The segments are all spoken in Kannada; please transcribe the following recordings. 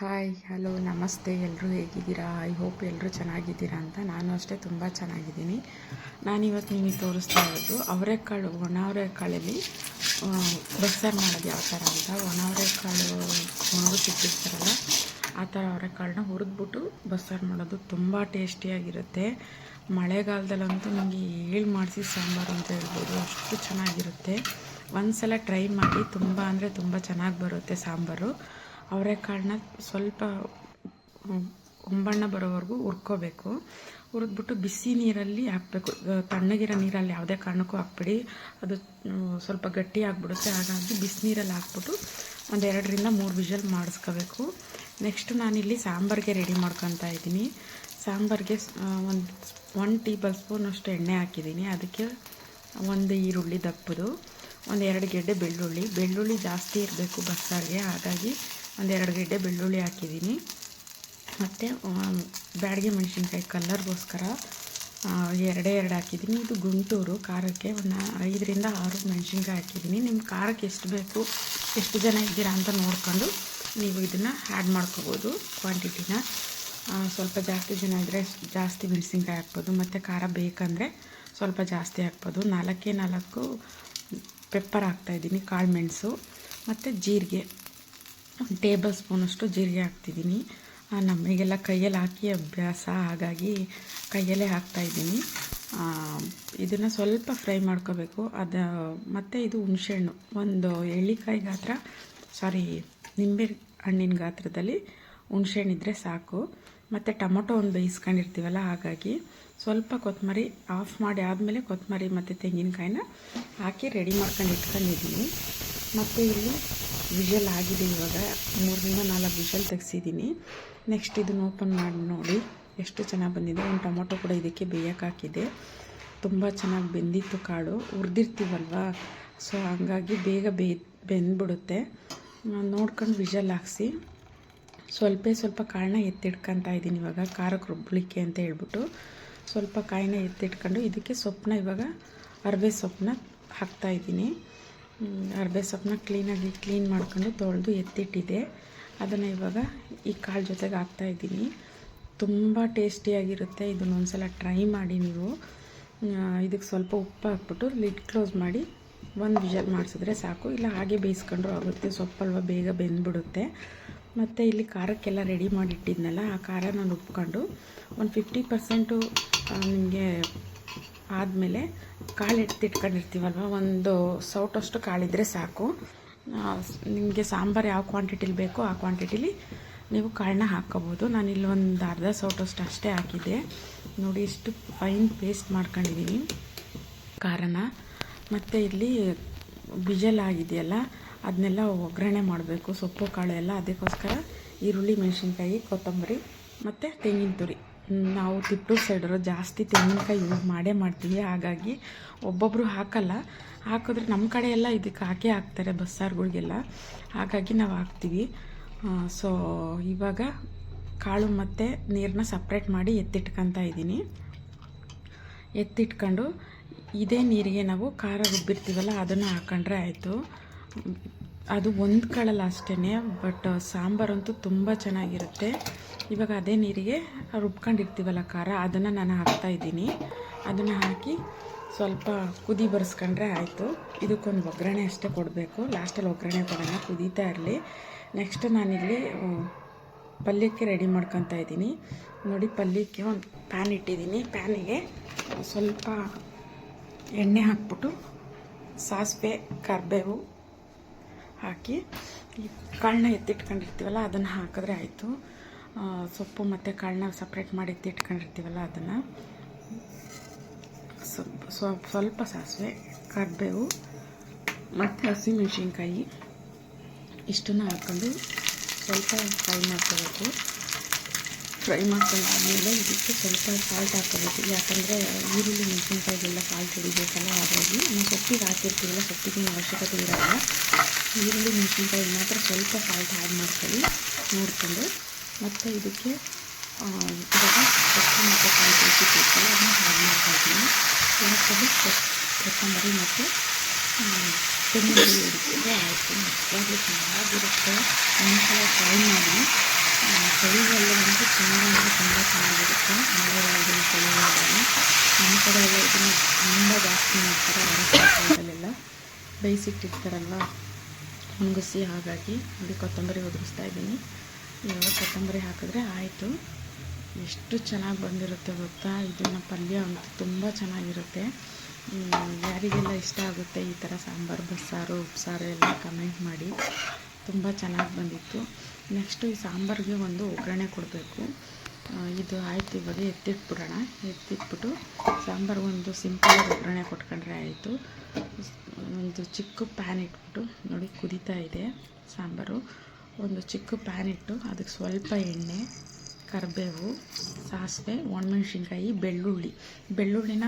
ಹಾಯ್ ಹಲೋ ನಮಸ್ತೆ. ಎಲ್ಲರೂ ಹೇಗಿದ್ದೀರಾ? ಐ ಹೋಪ್ ಎಲ್ಲರೂ ಚೆನ್ನಾಗಿದ್ದೀರಾ ಅಂತ ನಾನು ಅಷ್ಟೇ ತುಂಬ ಚೆನ್ನಾಗಿದ್ದೀನಿ. ನಾನಿವತ್ತು ನಿಮಗೆ ತೋರಿಸ್ತಾ ಇರೋದು, ಅವರೆಕಾಳು ಒಣ ಅವರೆಕಾಳಲ್ಲಿ ಬಸ್ಸಾರು ಮಾಡೋದು ಯಾವ ಥರ ಅಂತ. ಒಣ ಅವರೆಕಾಳು ಒಣಗಿಸಿಟ್ಟಿರ್ತಾರಲ್ಲ ಆ ಥರ ಅವರೆಕಾಳನ್ನ ಹುರಿದ್ಬಿಟ್ಟು ಬಸ್ಸಾರು ಮಾಡೋದು ತುಂಬ ಟೇಸ್ಟಿಯಾಗಿರುತ್ತೆ. ಮಳೆಗಾಲದಲ್ಲಂತೂ ನಿಮಗೆ ಏಳು ಮಾಡಿಸಿ ಸಾಂಬಾರು ಅಂತ ಹೇಳ್ಬೋದು. ಅಷ್ಟು ಚೆನ್ನಾಗಿರುತ್ತೆ. ಒಂದು ಸಲ ಟ್ರೈ ಮಾಡಿ, ತುಂಬ ಅಂದರೆ ತುಂಬ ಚೆನ್ನಾಗಿ ಬರುತ್ತೆ ಸಾಂಬಾರು. ಅವರೆಕಾಳನ್ನ ಸ್ವಲ್ಪ ಹೊಂಬಣ್ಣ ಬರೋವರೆಗೂ ಹುರ್ಕೋಬೇಕು. ಹುರಿದ್ಬಿಟ್ಟು ಬಿಸಿ ನೀರಲ್ಲಿ ಹಾಕಬೇಕು. ತಣ್ಣಗಿರೋ ನೀರಲ್ಲಿ ಯಾವುದೇ ಕಾರಣಕ್ಕೂ ಹಾಕ್ಬಿಡಿ. ಅದು ಸ್ವಲ್ಪ ಗಟ್ಟಿ ಆಗಿಬಿಡುತ್ತೆ. ಹಾಗಾಗಿ ಬಿಸಿನೀರಲ್ಲಿ ಹಾಕ್ಬಿಟ್ಟು ಒಂದು ಎರಡರಿಂದ ಮೂರು ವಿಷಲ್ ಮಾಡಿಸ್ಕೋಬೇಕು. ನೆಕ್ಸ್ಟ್ ನಾನಿಲ್ಲಿ ಸಾಂಬಾರಿಗೆ ರೆಡಿ ಮಾಡ್ಕೊತಾ ಇದ್ದೀನಿ. ಸಾಂಬಾರಿಗೆ ಒಂದು ಒನ್ ಟೇಬಲ್ ಸ್ಪೂನಷ್ಟು ಎಣ್ಣೆ ಹಾಕಿದ್ದೀನಿ. ಅದಕ್ಕೆ ಒಂದು ಈರುಳ್ಳಿ ದಪ್ಪದು. ಒಂದು ಎರಡು ಗೆಡ್ಡೆ ಬೆಳ್ಳುಳ್ಳಿ. ಬೆಳ್ಳುಳ್ಳಿ ಜಾಸ್ತಿ ಇರಬೇಕು ಬಸ್ಸಾರಿಗೆ. ಹಾಗಾಗಿ ಒಂದೆರಡು ಗಡ್ಡೆ ಬೆಳ್ಳುಳ್ಳಿ ಹಾಕಿದ್ದೀನಿ. ಮತ್ತು ಬ್ಯಾಡಿಗೆ ಮೆಣಸಿನ್ಕಾಯಿ ಕಲ್ಲರ್ಗೋಸ್ಕರ ಎರಡೇ ಎರಡು ಹಾಕಿದ್ದೀನಿ. ಇದು ಗುಂಟೂರು, ಖಾರಕ್ಕೆ ಒಂದು ಐದರಿಂದ ಆರು ಮೆಣಸಿನ್ಕಾಯಿ ಹಾಕಿದ್ದೀನಿ. ನಿಮ್ಮ ಖಾರಕ್ಕೆ ಎಷ್ಟು ಬೇಕು, ಎಷ್ಟು ಜನ ಇದ್ದೀರಾ ಅಂತ ನೋಡ್ಕೊಂಡು ನೀವು ಇದನ್ನು ಆ್ಯಡ್ ಮಾಡ್ಕೋಬೋದು ಕ್ವಾಂಟಿಟಿನ ಸ್ವಲ್ಪ ಜಾಸ್ತಿ ಜನ ಇದ್ದರೆ ಜಾಸ್ತಿ ಮೆಣಸಿನ್ಕಾಯಿ ಹಾಕ್ಬೋದು. ಮತ್ತು ಖಾರ ಬೇಕಂದರೆ ಸ್ವಲ್ಪ ಜಾಸ್ತಿ ಹಾಕ್ಬೋದು. ನಾಲ್ಕೇ ನಾಲ್ಕು ಪೆಪ್ಪರ್ ಹಾಕ್ತಾಯಿದ್ದೀನಿ ಕಾಳು ಮೆಣಸು. ಮತ್ತು ಜೀರಿಗೆ. ಟೇಬಲ್ ಸ್ಪೂನಷ್ಟು ಜೀರಿಗೆ ಹಾಕ್ತಿದ್ದೀನಿ. ನಮಗೆಲ್ಲ ಕೈಯಲ್ಲಿ ಹಾಕಿ ಅಭ್ಯಾಸ, ಹಾಗಾಗಿ ಕೈಯಲ್ಲೇ ಹಾಕ್ತಾಯಿದ್ದೀನಿ ಇದನ್ನು ಸ್ವಲ್ಪ ಫ್ರೈ ಮಾಡ್ಕೋಬೇಕು. ಅದು, ಮತ್ತು ಇದು ಹುಣಸೆಹಣ್ಣು. ಒಂದು ಎಳ್ಳಿಕಾಯಿ ಗಾತ್ರ, ಸಾರಿ ನಿಂಬೆ ಹಣ್ಣಿನ ಗಾತ್ರದಲ್ಲಿ ಹುಣಸೆಹಣ್ಣಿದ್ರೆ ಸಾಕು. ಮತ್ತು ಟೊಮೊಟೊ ಒಂದು ಬೇಯಿಸ್ಕೊಂಡಿರ್ತೀವಲ್ಲ, ಹಾಗಾಗಿ ಸ್ವಲ್ಪ ಕೊತ್ತಂಬರಿ ಆಫ್ ಮಾಡಿ ಆದಮೇಲೆ ಕೊತ್ತಂಬರಿ ಮತ್ತು ತೆಂಗಿನಕಾಯಿನ ಹಾಕಿ ರೆಡಿ ಮಾಡ್ಕೊಂಡು ಇಟ್ಕೊಂಡಿದ್ದೀನಿ. ಮತ್ತು ಇಲ್ಲಿ ವಿಷಲ್ ಆಗಿದೆ ಇವಾಗ. ಮೂರರಿಂದ ನಾಲ್ಕು ವಿಷಲ್ ತೆಗೆಸಿದ್ದೀನಿ. ನೆಕ್ಸ್ಟ್ ಇದನ್ನು ಓಪನ್ ಮಾಡಿ ನೋಡಿ ಎಷ್ಟು ಚೆನ್ನಾಗಿ ಬಂದಿದೆ. ಒಂದು ಟೊಮೊಟೊ ಕೂಡ ಇದಕ್ಕೆ ಬೇಯಕ್ಕೆ ಹಾಕಿದೆ. ತುಂಬ ಚೆನ್ನಾಗಿ ಬೆಂದಿತ್ತು ಕಾಳು. ಉರಿದಿರ್ತೀವಲ್ವಾ? ಸೊ ಹಂಗಾಗಿ ಬೇಗ ಬೇ, ಬೆಂದ್ಬಿಡುತ್ತೆ. ನೋಡ್ಕೊಂಡು ವಿಷಲ್ ಹಾಕ್ಸಿ. ಸ್ವಲ್ಪ ಸ್ವಲ್ಪ ಕಾಳನ್ನ ಎತ್ತಿಡ್ಕೊತಾ ಇದ್ದೀನಿ ಇವಾಗ. ಖಾರಕ್ಕೆ ರುಬ್ಬಳಿಕೆ ಅಂತ ಹೇಳ್ಬಿಟ್ಟು. ಸ್ವಲ್ಪ ಕಾಯಿನ ಎತ್ತಿಟ್ಕೊಂಡು ಇದಕ್ಕೆ ಸೊಪ್ಪನ್ನ ಇವಾಗ ಅರವೆ ಸೊಪ್ಪನ್ನ ಹಾಕ್ತಾಯಿದ್ದೀನಿ ಅರ್ಬೆ ಸೊಪ್ಪನ್ನ ಕ್ಲೀನಾಗಿ ಕ್ಲೀನ್ ಮಾಡ್ಕೊಂಡು ತೊಳೆದು ಎತ್ತಿಟ್ಟಿದೆ. ಅದನ್ನು ಇವಾಗ ಈ ಕಾಳು ಜೊತೆಗೆ ಹಾಕ್ತಾಯಿದ್ದೀನಿ ತುಂಬ ಟೇಸ್ಟಿಯಾಗಿರುತ್ತೆ ಇದನ್ನು ಒಂದು ಸಲ ಟ್ರೈ ಮಾಡಿ ನೀವು. ಇದಕ್ಕೆ ಸ್ವಲ್ಪ ಉಪ್ಪು ಹಾಕ್ಬಿಟ್ಟು ಲಿಡ್ ಕ್ಲೋಸ್ ಮಾಡಿ ಒಂದು ವಿಷಲ್ ಮಾಡಿಸಿದ್ರೆ ಸಾಕು. ಇಲ್ಲ, ಹಾಗೆ ಬೇಯಿಸ್ಕೊಂಡ್ರೂ ಆಗುತ್ತೆ. ಸೊಪ್ಪಲ್ವ ಬೇಗ ಬೆಂದ್ಬಿಡುತ್ತೆ. ಮತ್ತು ಇಲ್ಲಿ ಖಾರಕ್ಕೆಲ್ಲ ರೆಡಿ ಮಾಡಿಟ್ಟಿದ್ನಲ್ಲ, ಆ ಖಾರ ನಾನು ಉಪ್ಕೊಂಡು ಒಂದು ಫಿಫ್ಟಿ ಪರ್ಸೆಂಟು ನಿಮಗೆ ಆದಮೇಲೆ ಕಾಳು ಎತ್ತಿಟ್ಕೊಂಡಿರ್ತೀವಲ್ವ ಒಂದು ಸೌಟಷ್ಟು ಕಾಳಿದ್ರೆ ಸಾಕು. ನಿಮಗೆ ಸಾಂಬಾರು ಯಾವ ಕ್ವಾಂಟಿಟಿಲಿ ಬೇಕೋ ಆ ಕ್ವಾಂಟಿಟಿಲಿ ನೀವು ಕಾಳನ್ನ ಹಾಕ್ಕೋಬೋದು ಇಲ್ಲಿ ಒಂದು ಅರ್ಧ ಸೌಟಷ್ಟು ಅಷ್ಟೇ ಹಾಕಿದ್ದೆ. ನೋಡಿ, ಇಷ್ಟು ಫೈನ್ ಪೇಸ್ಟ್ ಮಾಡ್ಕೊಂಡಿದ್ದೀನಿ ಖಾರನ ಮತ್ತು ಇಲ್ಲಿ ಆಗಿದೆಯಲ್ಲ ಅದನ್ನೆಲ್ಲ ಒಗ್ಗರಣೆ ಮಾಡಬೇಕು. ಸೊಪ್ಪು, ಕಾಳು ಎಲ್ಲ ಅದಕ್ಕೋಸ್ಕರ ಈರುಳ್ಳಿ, ಮೆಣಸಿನ್ಕಾಯಿ, ಕೊತ್ತಂಬರಿ ಮತ್ತು ತೆಂಗಿನ ತುರಿ. ನಾವು ತಿಪ್ಪೂರು ಸೈಡರು ಜಾಸ್ತಿ ತೆಂಗಿನಕಾಯಿ ಯೂಸ್ ಮಾಡೇ ಮಾಡ್ತೀವಿ. ಹಾಗಾಗಿ ಒಬ್ಬೊಬ್ಬರು ಹಾಕಲ್ಲ. ಹಾಕಿದ್ರೆ ನಮ್ಮ ಕಡೆ ಎಲ್ಲ ಇದಕ್ಕೆ ಹಾಕೇ ಹಾಕ್ತಾರೆ ಬಸ್ಸಾರುಗಳಿಗೆಲ್ಲ. ಹಾಗಾಗಿ ನಾವು ಹಾಕ್ತೀವಿ. ಸೊ ಇವಾಗ ಕಾಳು ಮತ್ತು ನೀರನ್ನ ಸಪ್ರೇಟ್ ಮಾಡಿ ಎತ್ತಿಟ್ಕೊತ ಇದ್ದೀನಿ. ಎತ್ತಿಟ್ಕೊಂಡು ಇದೇ ನೀರಿಗೆ ನಾವು ಖಾರ ರುಬ್ಬಿರ್ತೀವಲ್ಲ ಅದನ್ನು ಹಾಕೊಂಡ್ರೆ ಆಯಿತು. ಅದು ಒಂದು ಕಾಳಲ್ಲ ಅಷ್ಟೇ ಬಟ್ ಸಾಂಬಾರಂತೂ ತುಂಬ ಚೆನ್ನಾಗಿರುತ್ತೆ. ಇವಾಗ ಅದೇ ನೀರಿಗೆ ರುಬ್ಕೊಂಡಿರ್ತೀವಲ್ಲ ಖಾರ, ಅದನ್ನು ನಾನು ಹಾಕ್ತಾ ಇದ್ದೀನಿ. ಅದನ್ನು ಹಾಕಿ ಸ್ವಲ್ಪ ಕುದಿ ಬರೆಸ್ಕೊಂಡ್ರೆ ಆಯಿತು. ಇದಕ್ಕೊಂದು ಒಗ್ಗರಣೆ ಅಷ್ಟೇ ಕೊಡಬೇಕು. ಲಾಸ್ಟಲ್ಲಿ ಒಗ್ಗರಣೆ ಕೊಡೋಣ. ಕುದೀತಾ ಇರಲಿ. ನೆಕ್ಸ್ಟ್ ನಾನಿಲ್ಲಿ ಪಲ್ಯಕ್ಕೆ ರೆಡಿ ಮಾಡ್ಕೊತಾ ಇದ್ದೀನಿ. ನೋಡಿ, ಪಲ್ಯಕ್ಕೆ ಒಂದು ಪ್ಯಾನ್ ಇಟ್ಟಿದ್ದೀನಿ. ಪ್ಯಾನಿಗೆ ಸ್ವಲ್ಪ ಎಣ್ಣೆ ಹಾಕ್ಬಿಟ್ಟು ಸಾಸಿವೆ, ಕರಿಬೇವು ಹಾಕಿ ಈ ಕಾಳನ್ನ ಎತ್ತಿಟ್ಕೊಂಡಿರ್ತೀವಲ್ಲ, ಅದನ್ನು ಹಾಕಿದ್ರೆ ಆಯಿತು. ಸೊಪ್ಪು ಮತ್ತು ಕಾಳನ್ನ ಸಪ್ರೇಟ್ ಮಾಡಿ ಇಟ್ಕೊಂಡಿರ್ತೀವಲ್ಲ ಅದನ್ನು. ಸ್ವಲ್ಪ ಸ್ವಲ್ಪ ಸಾಸಿವೆ, ಕರಿಬೇವು, ಮತ್ತು ಹಸಿಮೆಣ್ಸಿನ್ಕಾಯಿ ಇಷ್ಟನ್ನು ಹಾಕ್ಕೊಂಡು ಸ್ವಲ್ಪ ಫ್ರೈ ಮಾಡ್ಕೋಬೇಕು. ಫ್ರೈ ಮಾಡ್ಕೊಂಡಾದ್ಮೇಲೆ ಇದಕ್ಕೆ ಸ್ವಲ್ಪ ಸಾಲ್ಟ್ ಹಾಕೋಬೇಕು ಯಾಕಂದರೆ ಈರುಳ್ಳಿ, ಮೆಣಸಿನ್ಕಾಯಿಗೆಲ್ಲ ಸಾಲ್ಟ್ ಹಿಡಿಬೇಕಲ್ಲ, ಹಾಗಾಗಿ ನಾವು ಸೊಪ್ಪಿಗೆ ಹಾಕಿರ್ತೀವಲ್ಲ, ಸೊಪ್ಪಿಗೆ ಅವಶ್ಯಕತೆ ಇರೋಲ್ಲ. ಈರುಳ್ಳಿ, ಮೆಣಸಿನ್ಕಾಯಿ ಮಾತ್ರ ಸ್ವಲ್ಪ ಸಾಲ್ಟ್ ಆ್ಯಡ್ ಮಾಡ್ಕೊಳ್ಳಿ, ನೋಡಿಕೊಂಡು. ಮತ್ತು ಇದಕ್ಕೆ ಇವಾಗ ಮತ್ತು ಕಾಯಿ ಬೇಯಿಸಿಟ್ಟಿರ್ತಾರೆ ಅದನ್ನು ಹಾಗೆ ಮಾಡ್ತಾಯಿದ್ದೀನಿ ಲಾಸ್ಟಲ್ಲಿ ಕೊತ್ತಂಬರಿ ಮತ್ತು ಬೆನ್ನುಳ್ಳಿ ಹಿಡಿದ್ರೆ ಆಯಿತು. ನಿಜವಾಗ್ಲೂ ಚೆನ್ನಾಗಿರುತ್ತೆ. ಒಂದು ಸಲ ಟ್ರೈ ಮಾಡಿ ಚಳಿಗಾಲ ಬಂದು ತುಂಬ ಅಂದರೆ ತುಂಬ ಚೆನ್ನಾಗಿರುತ್ತೆ. ಮಳೆಗಾಲದಲ್ಲಿ ಚಳಿಗಾಲದಲ್ಲಿ ನಮ್ಮ ಕಡೆ ಎಲ್ಲ ಇದನ್ನು ತುಂಬ ಜಾಸ್ತಿ ಮಾಡ್ತಾರೆ ಅರಸಲ್ಲೆಲ್ಲ ಬೇಯಿಸಿಟ್ಟಿರ್ತಾರಲ್ಲ ಒಣಗಿಸಿ ಹಾಗಾಗಿ ಅಲ್ಲಿ ಕೊತ್ತಂಬರಿ ಒದಗಿಸ್ತಾ ಇದ್ದೀನಿ. ಇವಾಗ ಕೊತ್ತಂಬರಿ ಹಾಕಿದ್ರೆ ಆಯಿತು. ಎಷ್ಟು ಚೆನ್ನಾಗಿ ಬಂದಿರುತ್ತೆ ಗೊತ್ತಾ? ಇದನ್ನ ಪಲ್ಯ ಅಂತೂ ತುಂಬ ಚೆನ್ನಾಗಿರುತ್ತೆ. ಯಾರಿಗೆಲ್ಲ ಇಷ್ಟ ಆಗುತ್ತೆ ಈ ಥರ ಸಾಂಬಾರು, ಬಸ್ಸಾರು, ಉಪ್ಸಾರು ಎಲ್ಲ ಕಮೆಂಟ್ ಮಾಡಿ. ತುಂಬ ಚೆನ್ನಾಗಿ ಬಂದಿತ್ತು. ನೆಕ್ಸ್ಟು ಈ ಸಾಂಬಾರಿಗೆ ಒಂದು ಒಗ್ಗರಣೆ ಕೊಡಬೇಕು. ಇದು ಆಯ್ತು ಇವಾಗ ಎತ್ತಿಟ್ಬಿಡೋಣ. ಎತ್ತಿಟ್ಬಿಟ್ಟು ಸಾಂಬಾರು ಒಂದು ಸಿಂಪಲ್ ಒಗ್ಗರಣೆ ಕೊಟ್ಕೊಂಡ್ರೆ ಆಯಿತು. ಒಂದು ಚಿಕ್ಕ ಪ್ಯಾನ್ ಇಟ್ಬಿಟ್ಟು ನೋಡಿ ಕುದೀತಾ ಇದೆ ಸಾಂಬಾರು. ಒಂದು ಚಿಕ್ಕ ಪ್ಯಾನ್ ಇಟ್ಟು ಅದಕ್ಕೆ ಸ್ವಲ್ಪ ಎಣ್ಣೆ, ಕರಿಬೇವು, ಸಾಸಿವೆ, ಒಣಮೆಣ್ಸಿನ್ಕಾಯಿ, ಬೆಳ್ಳುಳ್ಳಿ. ಬೆಳ್ಳುಳ್ಳಿನ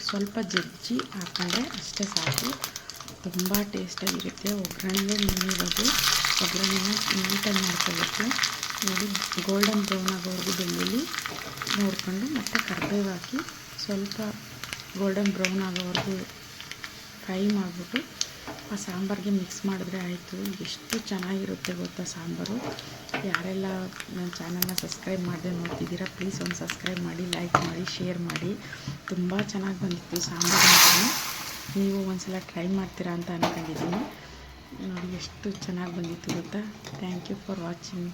ಸ್ವಲ್ಪ ಜಜ್ಜಿ ಹಾಕೊಂಡ್ರೆ ಅಷ್ಟೇ ಸಾಕು. ತುಂಬ ಟೇಸ್ಟಾಗಿರುತ್ತೆ ಒಗ್ಗರಣೆಗೆ ನೀರಿರೋದು ಒಗ್ಗರಣೆನ ನೀಟಾಗಿ ಮಾಡ್ಕೋಬೇಕು ನೋಡಿ ಗೋಲ್ಡನ್ ಬ್ರೌನ್ ಆಗೋವರೆಗೂ ಬೆಳ್ಳುಳ್ಳಿ ನೋಡಿಕೊಂಡು ಮತ್ತು ಕರಿಬೇವು ಹಾಕಿ ಸ್ವಲ್ಪ ಗೋಲ್ಡನ್ ಬ್ರೌನ್ ಆಗೋವರೆಗೂ ಫ್ರೈ ಮಾಡಿಬಿಟ್ಟು ಆ ಸಾಂಬಾರಿಗೆ ಮಿಕ್ಸ್ ಮಾಡಿದ್ರೆ ಆಯಿತು. ಎಷ್ಟು ಚೆನ್ನಾಗಿರುತ್ತೆ ಗೊತ್ತಾ ಸಾಂಬಾರು? ಯಾರೆಲ್ಲ ನನ್ನ ಚಾನಲ್ನ ಸಬ್ಸ್ಕ್ರೈಬ್ ಮಾಡದೆ ನೋಡ್ತಿದ್ದೀರಾ ಪ್ಲೀಸ್ ಒಂದು ಸಬ್ಸ್ಕ್ರೈಬ್ ಮಾಡಿ ಲೈಕ್ ಮಾಡಿ ಶೇರ್ ಮಾಡಿ. ತುಂಬ ಚೆನ್ನಾಗಿ ಬಂದಿತ್ತು ಸಾಂಬಾರು ಅಂತೂ ನೀವು ಒಂದ್ಸಲ ಟ್ರೈ ಮಾಡ್ತೀರಾ ಅಂತ ಅಂದ್ಕೊಂಡಿದ್ದೀನಿ ನೋಡಿ, ಎಷ್ಟು ಚೆನ್ನಾಗಿ ಬಂದಿತ್ತು ಗೊತ್ತಾ? Thank you for watching